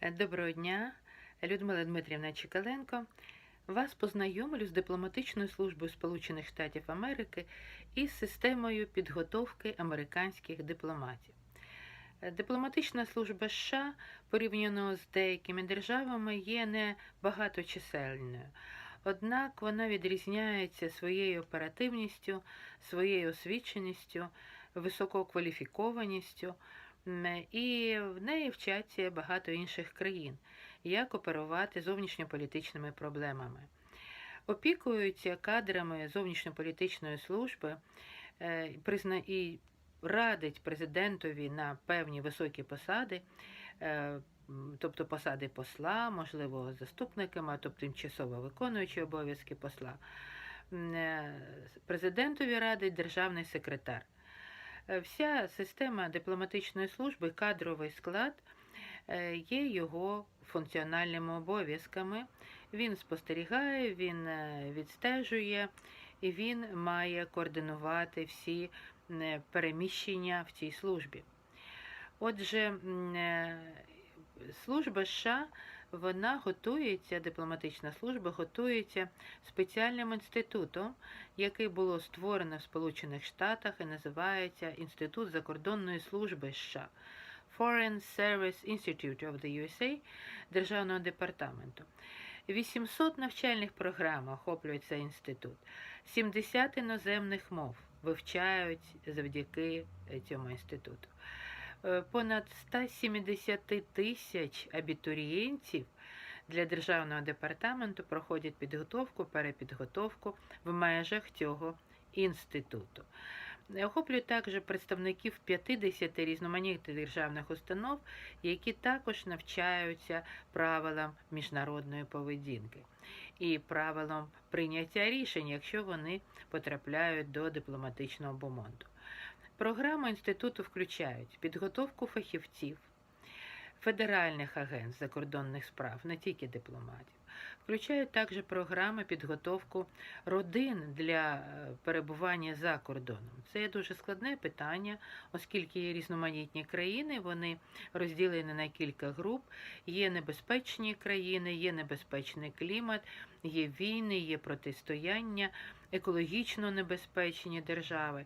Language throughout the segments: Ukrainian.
Е, Доброго дня, Людмила Дмитрівна Чекаленко. Вас познайомлю з дипломатичною службою Сполучених Штатів Америки і з системою підготовки американських дипломатів. Е, Дипломатична служба США порівняно з деякими державами є не багаточисельною. Однак вона відрізняється своєю оперативністю, своєю освіченістю, висококваліфікованістю, і в неї вчаться багато інших країн, як оперувати зовнішньополітичними проблемами. Опікуються кадрами зовнішньополітичної служби е, і радить президентові на певні високі посади, е, тобто посади посла, можливо, заступниками, тобто тимчасово виконуючи обов'язки посла. Е, Президентові радить державний секретар. Е, Вся система дипломатичної служби, кадровий склад е, є його функціональними обов'язками. Він спостерігає, він е, відстежує і він має координувати всі переміщення в цій службі. Отже, служба США вона готується, дипломатична служба готується спеціальним інститутом, який було створено в Сполучених Штатах і називається Інститут закордонної служби США Foreign Service Institute of the USA Державного департаменту. 800 навчальних програм охоплює цей інститут, 70 іноземних мов вивчають завдяки цьому інституту. Е, Понад 170 тисяч абітурієнтів для державного департаменту проходять підготовку, перепідготовку в межах цього інституту. Охоплює також представників 50 різноманітних державних установ, які також навчаються правилам міжнародної поведінки і правилам прийняття рішень, якщо вони потрапляють до дипломатичного бомонду. Програми інституту включають підготовку фахівців, федеральних агентств закордонних справ, не тільки дипломатів. Включають також програми підготовку родин для е, перебування за кордоном. Це є дуже складне питання, оскільки є різноманітні країни, вони розділені на кілька груп. Є небезпечні країни, є небезпечний клімат, є війни, є протистояння, екологічно небезпечні держави.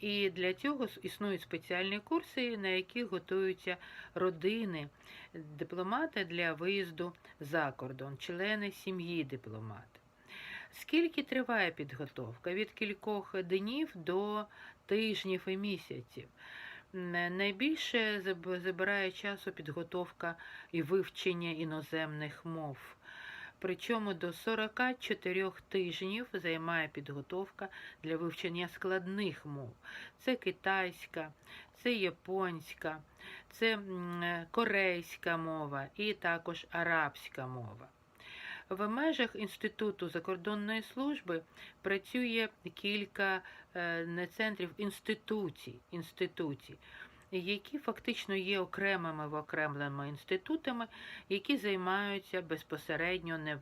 І для цього існують спеціальні курси, на яких готуються родини дипломата для виїзду за кордон, члени сім'ї дипломата. Скільки триває підготовка? Від кількох днів до тижнів і місяців. Найбільше забирає часу підготовка і вивчення іноземних мов. Причому до 44 тижнів займає підготовка для вивчення складних мов. Це китайська, це японська, це корейська мова і також арабська мова. В межах Інституту закордонної служби працює кілька е, центрів інституцій, інституцій, які фактично є окремими вокремленими інститутами, які займаються безпосередньо не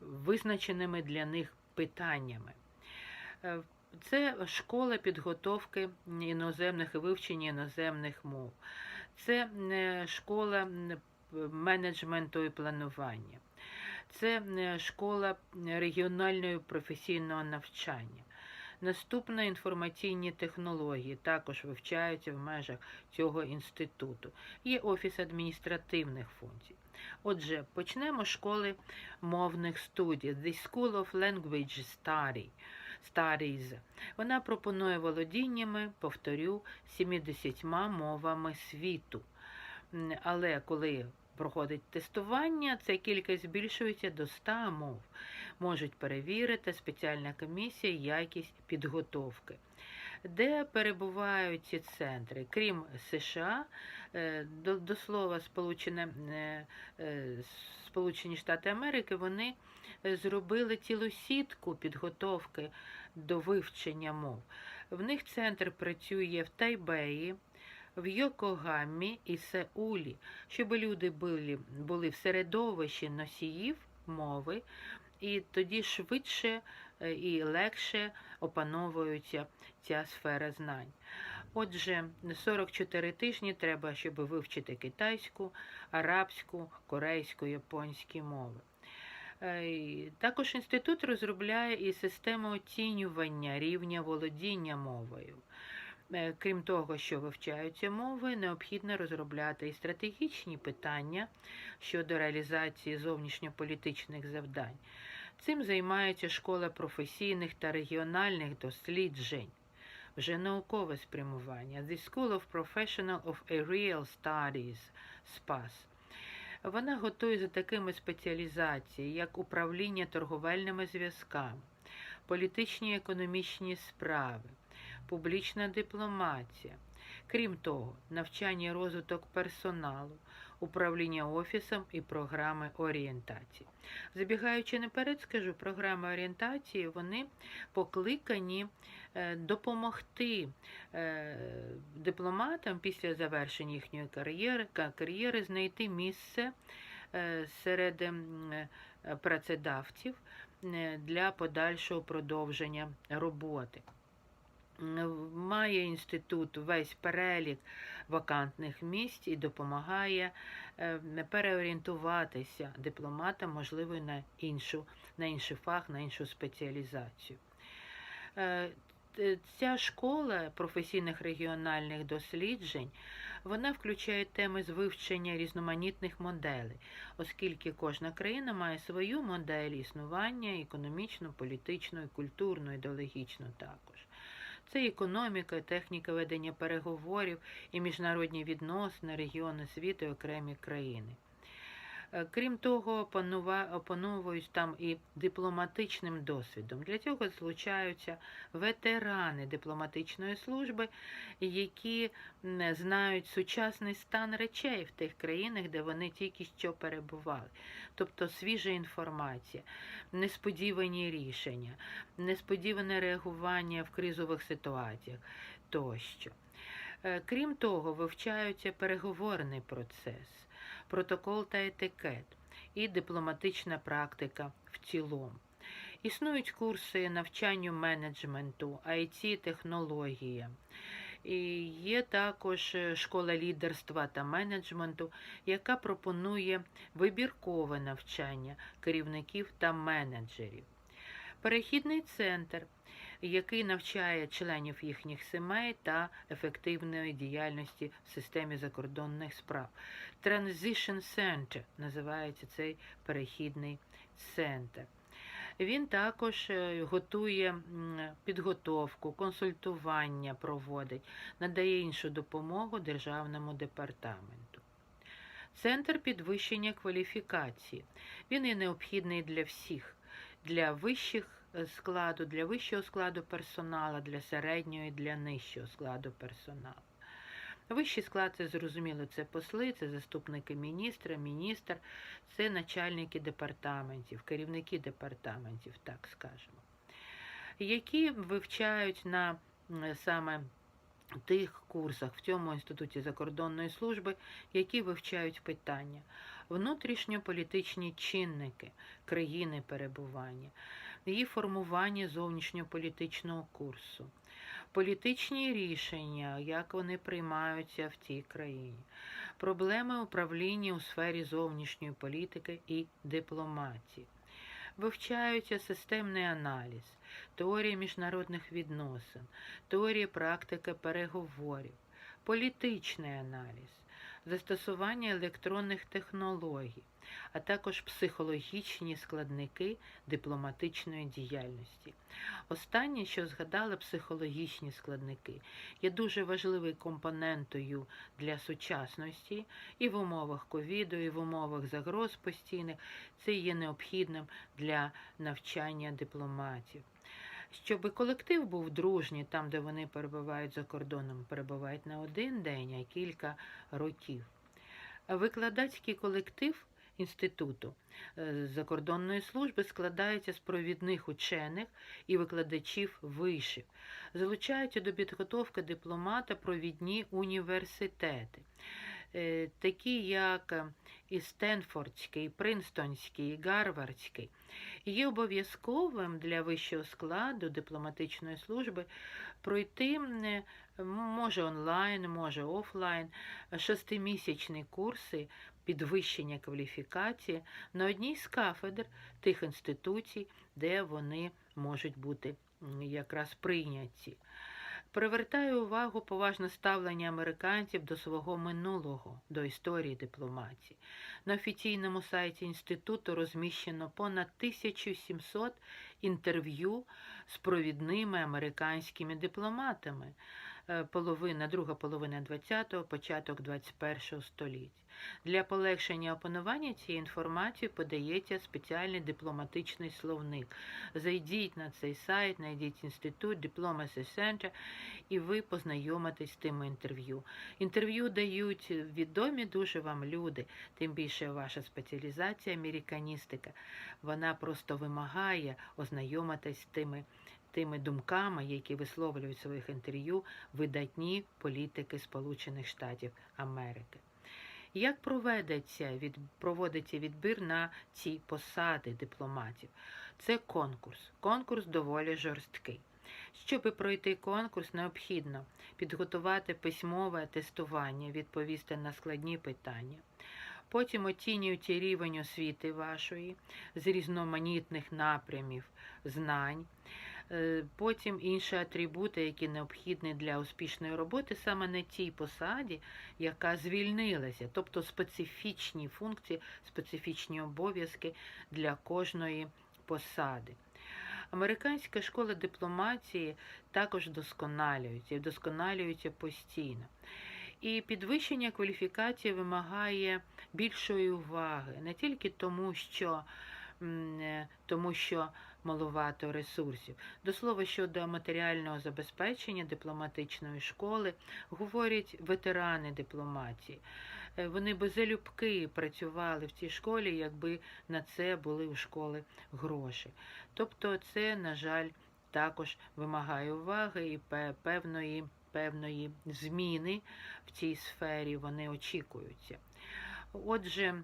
визначеними для них питаннями. Е, Це школа підготовки іноземних і вивчення іноземних мов. Це е, школа менеджменту і планування. Це е, школа регіонального професійного навчання. Наступне інформаційні технології також вивчаються в межах цього інституту. Є офіс адміністративних функцій. Отже, почнемо з школи мовних студій The School of Language Studies. Вона пропонує володіннями, повторю, 70 мовами світу. Але коли проходить тестування, ця кількість збільшується до 100 мов. Можуть перевірити спеціальна комісія якість підготовки. Де перебувають ці центри? Крім США, е, до, до слова, Сполучене, е, е, Сполучені Штати Америки, вони зробили цілу сітку підготовки до вивчення мов. В них центр працює в Тайбеї, в Йокогамі і Сеулі, щоб люди були, були в середовищі носіїв мови, і тоді швидше е, і легше опановується ця сфера знань. Отже, 44 тижні треба, щоб вивчити китайську, арабську, корейську, японські мови. Е, Також інститут розробляє і систему оцінювання рівня володіння мовою. Е, Крім того, що вивчаються мови, необхідно розробляти і стратегічні питання щодо реалізації зовнішньополітичних завдань. Цим займається школа професійних та регіональних досліджень, вже наукове спрямування The School of Professional of Aerial Studies SPAS. Вона готує за такими спеціалізаціями, як управління торговельними зв'язками, політичні і економічні справи, публічна дипломатія. Крім того, навчання і розвиток персоналу, управління офісом і програми орієнтації. Забігаючи наперед, скажу, програми орієнтації вони покликані е, допомогти е, дипломатам після завершення їхньої кар'єри, кар'єри знайти місце е, серед працедавців для подальшого продовження роботи. Має інститут весь перелік вакантних місць і допомагає е, переорієнтуватися дипломатам, можливо, на іншу, на інший фах, на іншу спеціалізацію. Е, Ця школа професійних регіональних досліджень вона включає теми з вивчення різноманітних моделей, оскільки кожна країна має свою модель існування економічну, політичну, і культурну, ідеологічну також. Це економіка, техніка ведення переговорів і міжнародні відносини, регіони світу і окремі країни. Е, Крім того, опановують там і дипломатичним досвідом. Для цього злучаються ветерани дипломатичної служби, які знають сучасний стан речей в тих країнах, де вони тільки що перебували. Тобто свіжа інформація, несподівані рішення, несподіване реагування в кризових ситуаціях тощо. Е, Крім того, вивчаються переговорний процес, протокол та етикет і дипломатична практика в цілому. Існують курси навчанню менеджменту, it технологія. І є також е, школа лідерства та менеджменту, яка пропонує вибіркове навчання керівників та менеджерів. Перехідний центр, який навчає членів їхніх сімей та ефективної діяльності в системі закордонних справ. Transition Center називається цей перехідний центр. Він також е, готує підготовку, консультування проводить, надає іншу допомогу Державному департаменту. Центр підвищення кваліфікації. Він є необхідний для всіх, для вищих складу, для вищого складу персоналу, для середнього і для нижчого складу персоналу. Вищий склад це зрозуміло, це посли, це заступники міністра, міністр, це начальники департаментів, керівники департаментів, так скажемо, які вивчають на саме тих курсах в цьому інституті закордонної служби, які вивчають питання внутрішньополітичні чинники країни перебування, її формування зовнішньополітичного курсу, політичні рішення, як вони приймаються в тій країні, проблеми управління у сфері зовнішньої політики і дипломатії. Вивчаються системний аналіз, теорія міжнародних відносин, теорія практики переговорів, політичний аналіз, застосування електронних технологій, а також психологічні складники дипломатичної діяльності. Останнє, що згадали психологічні складники, є дуже важливою компонентою для сучасності і в умовах ковіду, і в умовах загроз постійних. Це є необхідним для навчання дипломатів. Щоб колектив був дружній, там, де вони перебувають за кордоном, перебувають не один день, а кілька років. Викладацький колектив інституту е, закордонної служби складається з провідних учених і викладачів вишів. Залучаються до підготовки дипломата провідні університети. Е, такі як е, і Стенфордський, і Принстонський, і Гарвардський, є обов'язковим для вищого складу дипломатичної служби пройти е, може онлайн, може офлайн, шестимісячні курси підвищення кваліфікації на одній з кафедр тих інституцій, де вони можуть бути якраз прийняті. Привертаю увагу поважне ставлення американців до свого минулого, до історії дипломатії. На офіційному сайті інституту розміщено понад 1700 інтерв'ю з провідними американськими дипломатами. Е, Половина, друга половина 20-го, початок 21-го століття. Для полегшення опанування цієї інформації подається спеціальний дипломатичний словник. Зайдіть на цей сайт, знайдіть інститут Diplomacy Center, і ви познайомитесь з тими інтерв'ю. Інтерв'ю дають відомі дуже вам люди, тим більше ваша спеціалізація американістика. Вона просто вимагає ознайомитись з тими. Тими думками, які висловлюють в своїх інтерв'ю видатні політики Сполучених Штатів Америки. Як проведеться, від, проводиться відбір на ці посади дипломатів? Це конкурс. Конкурс доволі жорсткий. Щоб пройти конкурс, необхідно підготувати письмове тестування, відповісти на складні питання. Потім оцінюють рівень освіти вашої з різноманітних напрямів знань. Е, Потім інші атрибути, які необхідні для успішної роботи, саме на тій посаді, яка звільнилася, тобто специфічні функції, специфічні обов'язки для кожної посади. Американська школа дипломатії також вдосконалюється і вдосконалюється постійно. І підвищення кваліфікації вимагає більшої уваги, не тільки тому, що тому що маловато ресурсів. До слова щодо матеріального забезпечення дипломатичної школи говорять ветерани дипломатії. Е, Вони би залюбки працювали в цій школі, якби на це були у школи гроші. Тобто, це, на жаль, також вимагає уваги і певної, певної зміни в цій сфері вони очікуються. Отже, Е,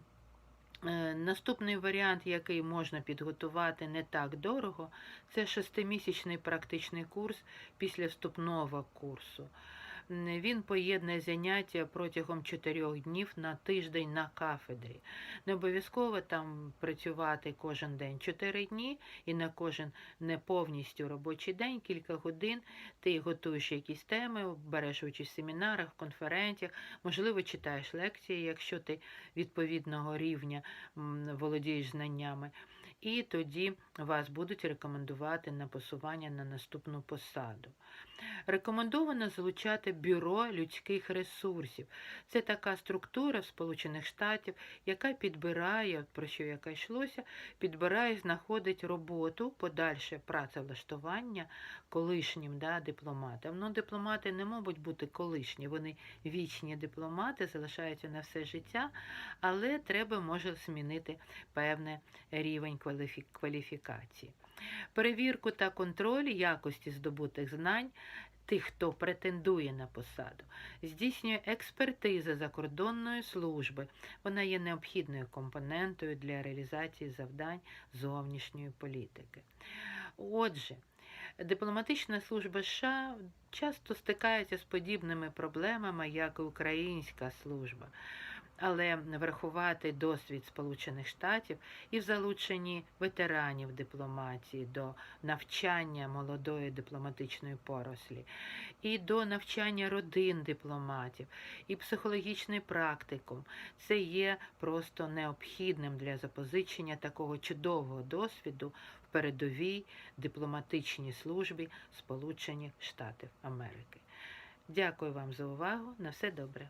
Наступний варіант, який можна підготувати не так дорого, це шестимісячний практичний курс після вступного курсу. Він поєднує заняття протягом чотирьох днів на тиждень на кафедрі. Не обов'язково там працювати кожен день чотири дні і на кожен не повністю робочий день, кілька годин. Ти готуєш якісь теми, береш участь в семінарах, конференціях, можливо, читаєш лекції, якщо ти відповідного рівня володієш знаннями. І тоді вас будуть рекомендувати на посування на наступну посаду. Рекомендовано залучати бюро людських ресурсів. Це така структура в Сполучених Штатів, яка підбирає, про що яка йшлося, підбирає, знаходить роботу, подальше працевлаштування колишнім да, дипломатам. Ну, дипломати не можуть бути колишні, вони вічні дипломати, залишаються на все життя, але треба може змінити певний рівень кваліфікації. Перевірку та контроль якості здобутих знань тих, хто претендує на посаду, здійснює експертиза закордонної служби. Вона є необхідною компонентою для реалізації завдань зовнішньої політики. Отже, дипломатична служба США часто стикається з подібними проблемами, як і українська служба. Але врахувати досвід Сполучених Штатів і в залученні ветеранів дипломатії до навчання молодої дипломатичної порослі, і до навчання родин дипломатів, і психологічний практикум. Це є просто необхідним для запозичення такого чудового досвіду в передовій дипломатичній службі Сполучених Штатів Америки. Дякую вам за увагу. На все добре.